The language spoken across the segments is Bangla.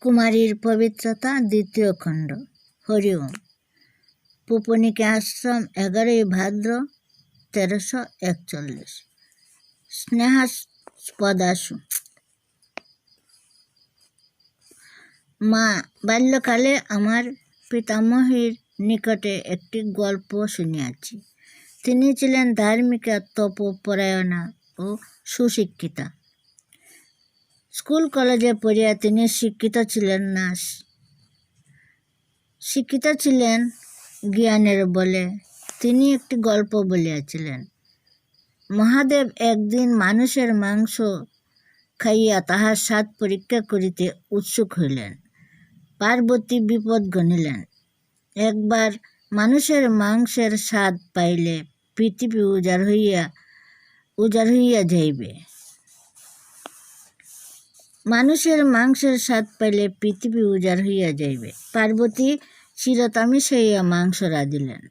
কুমারীর পবিত্রতা দ্বিতীয় খণ্ড। হরি ওম। পুপনিকে আশ্রম এগারোই ভাদ্র তেরোশো একচল্লিশ। স্নেহাস্পদাসু। মা, বাল্যকালে আমার পিতামহীর নিকটে একটি গল্প শুনিয়াছি। তিনি ছিলেন ধার্মিকা, তপপরায়ণা ও সুশিক্ষিতা। স্কুল কলেজে পড়িয়া তিনি শিক্ষিত ছিলেন না। শিক্ষিত ছিলেন জ্ঞানের বলে। তিনি একটি গল্প বলিয়াছিলেন। মহাদেব একদিন মানুষের মাংস খাইয়া তাহার স্বাদ পরীক্ষা করিতে উৎসুক হইলেন। পার্বতী বিপদ গণিলেন। একবার মানুষের মাংসের স্বাদ পাইলে পৃথিবী উজাড় হইয়া উজাড় হইয়া যাইবে। মানুষের মাংসের স্বাদ পাইলে পৃথিবী উজাড় হইয়া যাইবে। পার্বতী চিরতামিষ হইয়া মাংস রাঁধিলেন।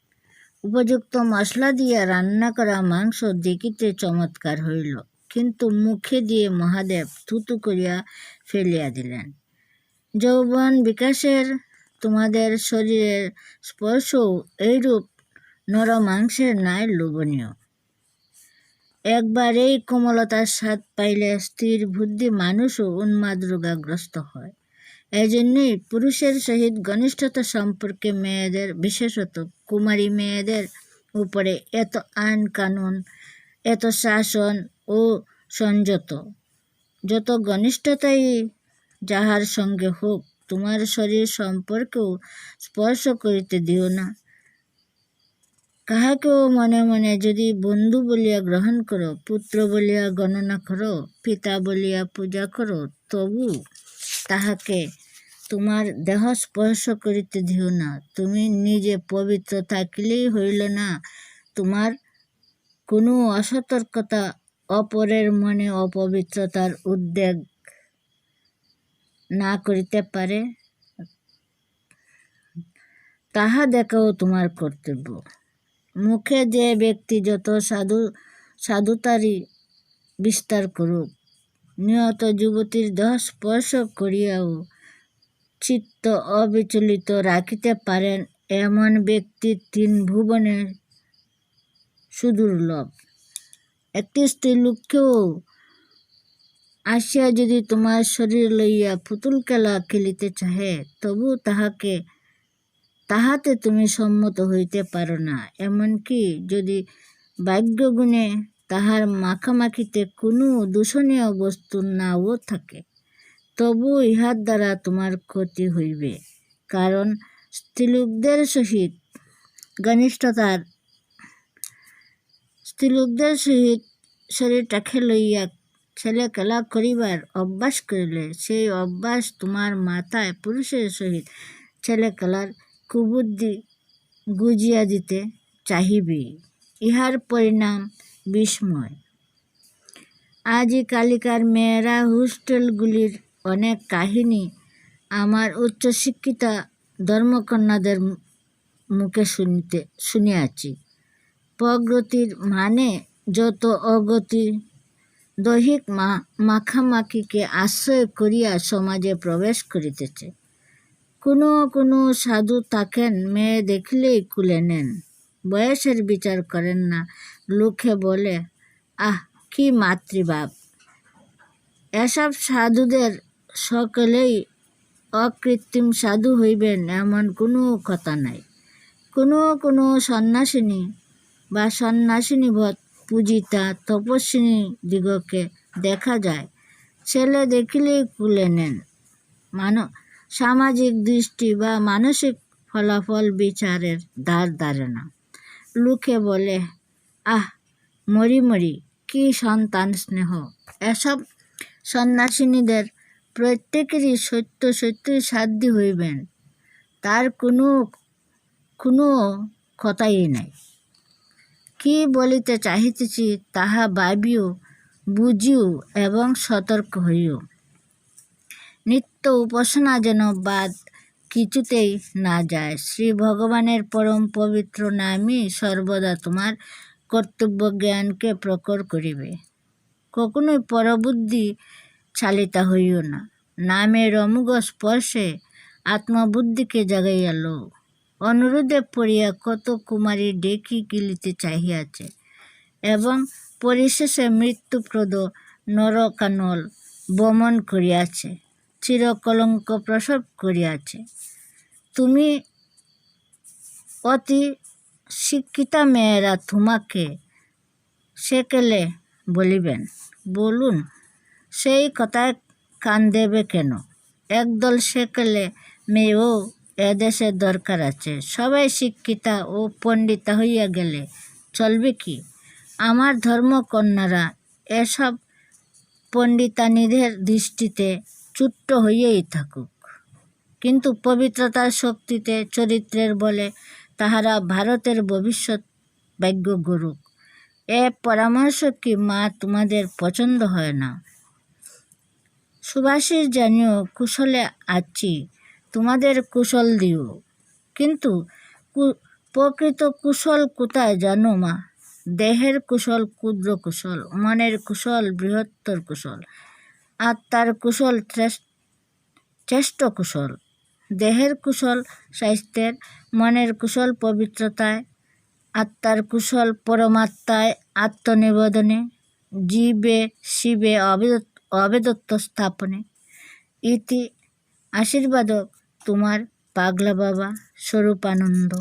উপযুক্ত মশলা দিয়া রান্না করা মাংস দেখিতে চমৎকার হইল, কিন্তু মুখে দিয়ে মহাদেব থুতু করিয়া ফেলিয়া দিলেন, যৌবন বিকাশের তোমাদের শরীরের স্পর্শও এইরূপ নর মাংসের ন্যায় লোভনীয়। একবার এই কোমলতার স্বাদ পাইলে স্থির বুদ্ধি মানুষও উন্মাদ রোগাগ্রস্ত হয়। এজন্যই পুরুষের সহিত ঘনিষ্ঠতা সম্পর্কে মেয়েদের, বিশেষত কুমারী মেয়েদের উপরে এত আইন কানুন, এত শাসন ও সংযত। যত ঘনিষ্ঠতাই যাহার সঙ্গে হোক, তোমার শরীর সম্পর্কেও স্পর্শ করিতে দিও না। কাহাকেও মনে মনে যদি বন্ধু বলিয়া গ্রহণ করো, পুত্র বলিয়া গণনা করো, পিতা বলিয়া পূজা করো, তবু তাহাকে তোমার দেহ স্পর্শ করিতে দিও না। তুমি নিজে পবিত্র থাকিলেই হইল না। তোমার কোনো অসতর্কতা, অপরের মনে অপবিত্রতার উদ্বেগ না করিতে পারে, তাহা দেখাও তোমার কর্তব্য। মুখে যে ব্যক্তি যত সাধু সাধুতারি বিস্তার করুক, নিহত যুবতীর দেহ স্পর্শ করিয়াও চিত্ত অবিচলিত রাখিতে পারেন এমন ব্যক্তি তিন ভুবনের সুদুর্লভ একটি স্ত্রীলোককেও আসিয়া যদি তোমার শরীর লইয়া পুতুল খেলা খেলিতে চাহে, তবু তাহাকে তাহাতে তুমি সম্মত হইতে পারো না। এমনকি যদি ভাগ্যগুণে তাহার মাখামাখিতে কোনো দূষণীয় বস্তু নাও থাকে তবু ইহার দ্বারা তোমার ক্ষতি হইবে। কারণ স্ত্রীলোকদের সহিত ঘনিষ্ঠতার, স্ত্রীলোকদের সহিত শরীরটাকে লইয়া ছেলে খেলা করিবার অভ্যাস করিলে, সেই অভ্যাস তোমার মাথায় পুরুষের সহিত ছেলে খেলার কুবুদ্ধি গুজিয়া দিতে চাহিবে, ইহার পরিণাম বিস্ময়। আজই কালিকার মেয়েরা হোস্টেলগুলির অনেক কাহিনী আমার উচ্চশিক্ষিতা ধর্মকন্যাদের মুখে শুনিতে, শুনিয়াছি। প্রগতির মানে যত অগতি, দৈহিক মা, মাখামাখিকে আশ্রয় করিয়া সমাজে প্রবেশ করিতেছে। কোনো কোনো সাধু থাকেন, মেয়ে দেখলেই কুলে নেন। বয়সের বিচার করেন না, লোকে বলে, আহ, কি মাতৃভাব এসব সাধুদের সকলেই অকৃত্রিম সাধু হইবেন এমন কোনো কথা নাই। কোনো কোনো সন্ন্যাসিনী বা সন্ন্যাসিনীবৎ পূজিতা, তপস্বিনী দিগকে দেখা যায়। ছেলে দেখিলেই কুলে নেন। মান সামাজিক দৃষ্টি বা মানসিক ফলাফল বিচারের ধার ধারে না। লোকে বলে, আহ, মরি মরি, কি সন্তান স্নেহ। এসব সন্ন্যাসিনীদের প্রত্যেকেরই সত্য সত্যই সাধ্য হইবেন, তার কোনো কোনো কথাই নাই। কি বলিতে চাহিতেছি, তাহা ভাবিও, বুঝিও এবং সতর্ক হইও। নিত্য উপাসনা যেন বাদ কিছুতেই না যায়। শ্রী ভগবানের পরম পবিত্র নামই সর্বদা তোমার কর্তব্য জ্ঞানকে প্রকট করিবে। কখনোই পরবুদ্ধি চালিতা হইও না। নামের অমুগ স্পর্শে আত্মবুদ্ধিকে জাগাইয়া লো অনুরোধে পড়িয়া কত কুমারী ডেকি গিলিতে চাহিয়াছে এবং পরিশেষে মৃত্যুপ্রদ নরকানল বমন করিয়াছে। চিরকলঙ্ক প্রসব করিয়াছে। তুমি অতি শিক্ষিতা মেয়েরা তোমাকে সেকেলে বলিবেন। বলুন, সেই কথায় কান দেবে কেন? একদল সেকেলে মেয়েও এদেশে দরকার আছে। সবাই শিক্ষিতা ও পণ্ডিতা হইয়া গেলে চলবে কি? আমার ধর্মকন্যারা এসব পণ্ডিতানিদের দৃষ্টিতে চুট্ট হইয়াই থাকুক। কিন্তু পবিত্রতার শক্তিতে চরিত্রের বলে তাহারা ভারতের ভবিষ্যৎ ভাগ্য গরুক এ পরামর্শ কি মা তোমাদের পছন্দ হয় না? সুভাষিস জানিও, কুশলে আছি, তোমাদের কুশল দিও। কিন্তু প্রকৃত কুশল কোথায় জানো মা? দেহের কুশল, ক্ষুদ্র কুশল, মনের কুশল, বৃহত্তর কুশল। আত্মার কুশল শ্রেষ্ঠ কুশল। দেহের কুশল স্বাস্থ্যের, মনের কুশল পবিত্রতায় আত্মার কুশল পরমাত্মায় আত্মনিবেদনে, জীবে, শিবে অবেদ- অবেদত্ব স্থাপনে। ইতি আশীর্বাদক তোমার পাগলা বাবা স্বরূপানন্দ।